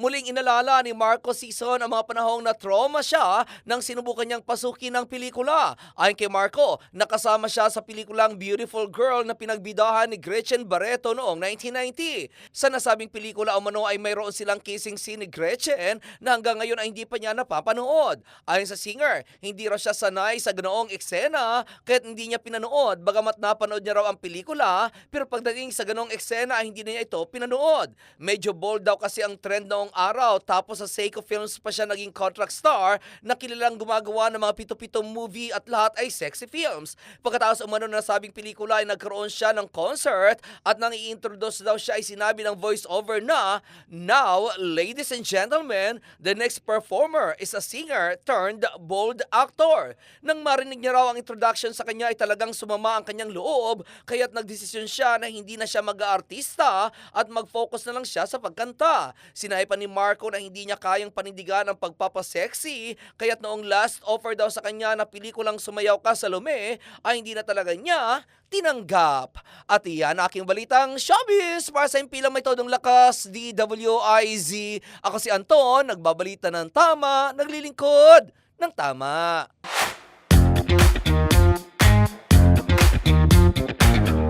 Muling inalala ni Marco Sison ang mga panahong na trauma siya nang sinubukan niyang pasukin ng pelikula. Ayon kay Marco, nakasama siya sa pelikulang Beautiful Girl na pinagbidahan ni Gretchen Barreto noong 1990. Sa nasabing pelikula umano ay mayroon silang kissing scene ni Gretchen na hanggang ngayon ay hindi pa niya napapanood. Ayon sa singer, hindi raw siya sanay sa ganoong eksena kaya't hindi niya pinanood bagamat napanood niya raw ang pelikula pero pagdating sa ganoong eksena ay hindi na niya ito pinanood. Medyo bold daw kasi ang trend noong araw tapos sa Seiko Films pa siya naging contract star na kilalang gumagawa ng mga pito-pitong movie at lahat ay sexy films. Pagkatapos umano na sabing pelikula ay nagkaroon siya ng concert at nang i-introduce daw siya ay sinabi ng voiceover na Now, ladies and gentlemen, the next performer is a singer turned bold actor. Nang marinig niya raw ang introduction sa kanya ay talagang sumama ang kanyang loob kaya't nagdesisyon siya na hindi na siya mag-aartista at mag-focus na lang siya sa pagkanta. Sinabi pa ni Marco na hindi niya kayang panindigan ang pagpapasexy kaya't noong last offer daw sa kanya na pelikulang Sumayaw Ka sa Lume ay hindi na talaga niya tinanggap. At iyan aking balitang showbiz para sa impilang may todong lakas, DWIZ. Ako si Anton, nagbabalita ng tama, naglilingkod ng tama.